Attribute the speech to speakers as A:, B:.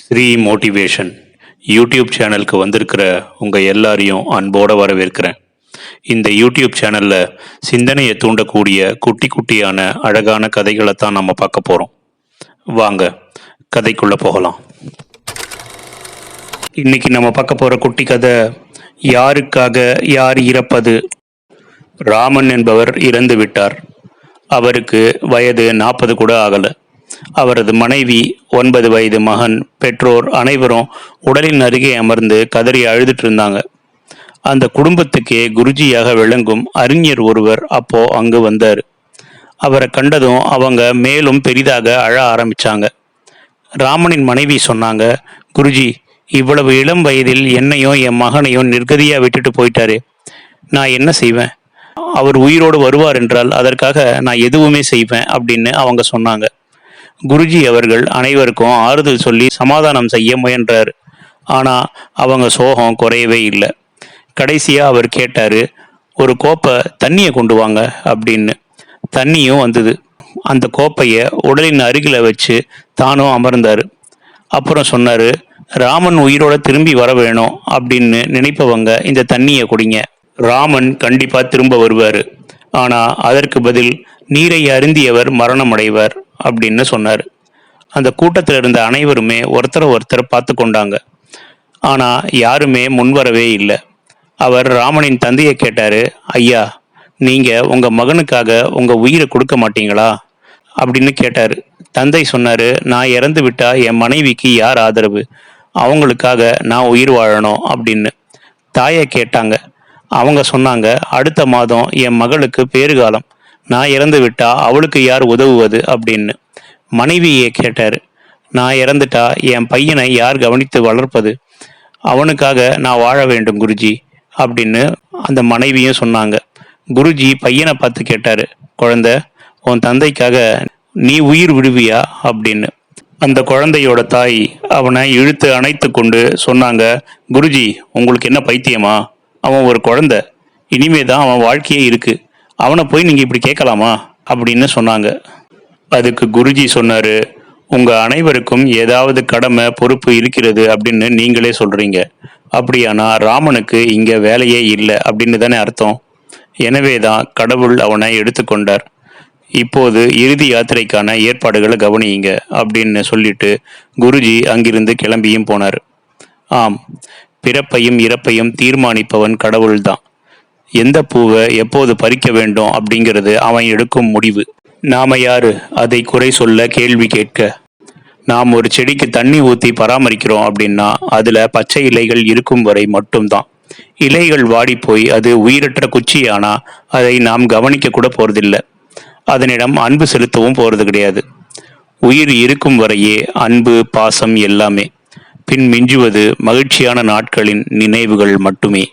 A: Sri motivation YouTube சேனலுக்கு வந்திருக்கிற உங்கள் எல்லாரையும் அன்போடு வரவேற்கிறேன். இந்த யூடியூப் சேனலில் சிந்தனையை தூண்டக்கூடிய குட்டி குட்டியான அழகான கதைகளை தான் நம்ம பார்க்க போகிறோம் வாங்க கதைக்குள்ளே போகலாம். இன்னைக்கு நம்ம பார்க்க போகிற குட்டி கதை யாருக்காக யார் இறப்பது? ராமன் என்பவர் இறந்து விட்டார். அவருக்கு வயது நாற்பது கூட ஆகலை. அவரது மனைவி ஒன்பது வயது மகன் பெற்றோர் அனைவரும் உடலின் அருகே அமர்ந்து கதறி அழுதுட்டு இருந்தாங்க. அந்த குடும்பத்துக்கே குருஜியாக விளங்கும் அறிஞர் ஒருவர் அப்போ அங்கு வந்தார். அவரை கண்டதும் அவங்க மேலும் பெரிதாக அழ ஆரம்பிச்சாங்க. ராமனின் மனைவி சொன்னாங்க குருஜி இவ்வளவு இளம் வயதில் என்னையும் என் மகனையும் நிர்கதியாக விட்டுட்டு போயிட்டாரு. நான் என்ன செய்வேன்? அவர் உயிரோடு வருவார் என்றால் அதற்காக நான் எதுவுமே செய்வேன் அப்படின்னு அவங்க சொன்னாங்க. குருஜி அவர்கள் அனைவருக்கும் ஆறுதல் சொல்லி சமாதானம் செய்ய முயன்றார். ஆனால் அவங்க சோகம் குறையவே இல்லை. கடைசியாக அவர் கேட்டார் ஒரு கோப்பை தண்ணியை கொண்டு வாங்க அப்படின்னு. தண்ணியும் வந்தது. அந்த கோப்பையை உடலின் அருகில் வச்சு தானும் அமர்ந்தார். அப்புறம் சொன்னார் ராமன் உயிரோட திரும்பி வர வேணும் அப்படின்னு நினைப்பவங்க இந்த தண்ணியை குடிங்க. ராமன் கண்டிப்பாக திரும்ப வருவார். ஆனால் அதற்கு பதில் நீரை அருந்தியவர் மரணம் அடைவார் அப்படின்னு சொன்னார். அந்த கூட்டத்தில் இருந்த அனைவருமே ஒருத்தரை ஒருத்தர் பார்த்து கொண்டாங்க. ஆனால் யாருமே முன்வரவே இல்லை. அவர் ராமனின் தந்தையை கேட்டார் ஐயா நீங்கள் உங்கள் மகனுக்காக உங்கள் உயிரை கொடுக்க மாட்டீங்களா? அப்படின்னு கேட்டார். தந்தை சொன்னார் நான் இறந்து விட்டா என் மனைவிக்கு யார் ஆதரவு? அவங்களுக்காக நான் உயிர் வாழணும் அப்படின்னு. தாயை கேட்டாங்க. அவங்க சொன்னாங்க அடுத்த மாதம் என் மகளுக்கு பேறுகாலம். நான் இறந்து விட்டா அவளுக்கு யார் உதவுவது அப்படின்னு மனைவியை கேட்டார். நான் இறந்துட்டா என் பையனை யார் கவனித்து வளர்ப்பது? அவனுக்காக நான் வாழ வேண்டும் குருஜி அப்படின்னு அந்த மனைவியும் சொன்னாங்க. குருஜி பையனை பார்த்து கேட்டார். குழந்தை உன் தந்தைக்காக நீ உயிர் விடுவியா அப்படின்னு. அந்த குழந்தையோட தாய் அவனை இழுத்து அணைத்து கொண்டு சொன்னாங்க. குருஜி உங்களுக்கு என்ன பைத்தியமா? அவன் ஒரு குழந்தை. இனிமே தான் அவன் வாழ்க்கையே இருக்குது அவனை போய் நீங்கள் இப்படி கேட்கலாமா? அப்படின்னு சொன்னாங்க. அதுக்கு குருஜி சொன்னார் உங்கள் அனைவருக்கும் ஏதாவது கடமை பொறுப்பு இருக்கிறது அப்படின்னு நீங்களே சொல்கிறீங்க அப்படியானா ராமனுக்கு இங்கே வேலையே இல்லை. அப்படின்னு தானே அர்த்தம். எனவே தான் கடவுள் அவனை எடுத்துக்கொண்டார் இப்போது இறுதி யாத்திரைக்கான ஏற்பாடுகளை கவனியுங்க அப்படின்னு சொல்லிட்டு குருஜி அங்கிருந்து கிளம்பியும் போனார். ஆம் பிறப்பையும் இறப்பையும் தீர்மானிப்பவன் கடவுள்தான். எந்த பூவை எப்போது பறிக்க வேண்டும் அப்படிங்கிறது அவன் எடுக்கும் முடிவு. நாம யாரு? அதை குறை சொல்ல கேள்வி கேட்க. நாம் ஒரு செடிக்கு தண்ணி ஊத்தி பராமரிக்கிறோம் அப்படின்னா அதுல பச்சை இலைகள் இருக்கும் வரை மட்டும்தான். இலைகள் வாடி போய் அது உயிரற்ற குச்சியானா அதை நாம் கவனிக்க கூட போறதில்லை. அதனிடம் அன்பு செலுத்தவும் போறது கிடையாது. உயிர் இருக்கும் வரையே அன்பு பாசம் எல்லாமே. பின் மிஞ்சுவது மகிழ்ச்சியான நாட்களின் நினைவுகள் மட்டுமே.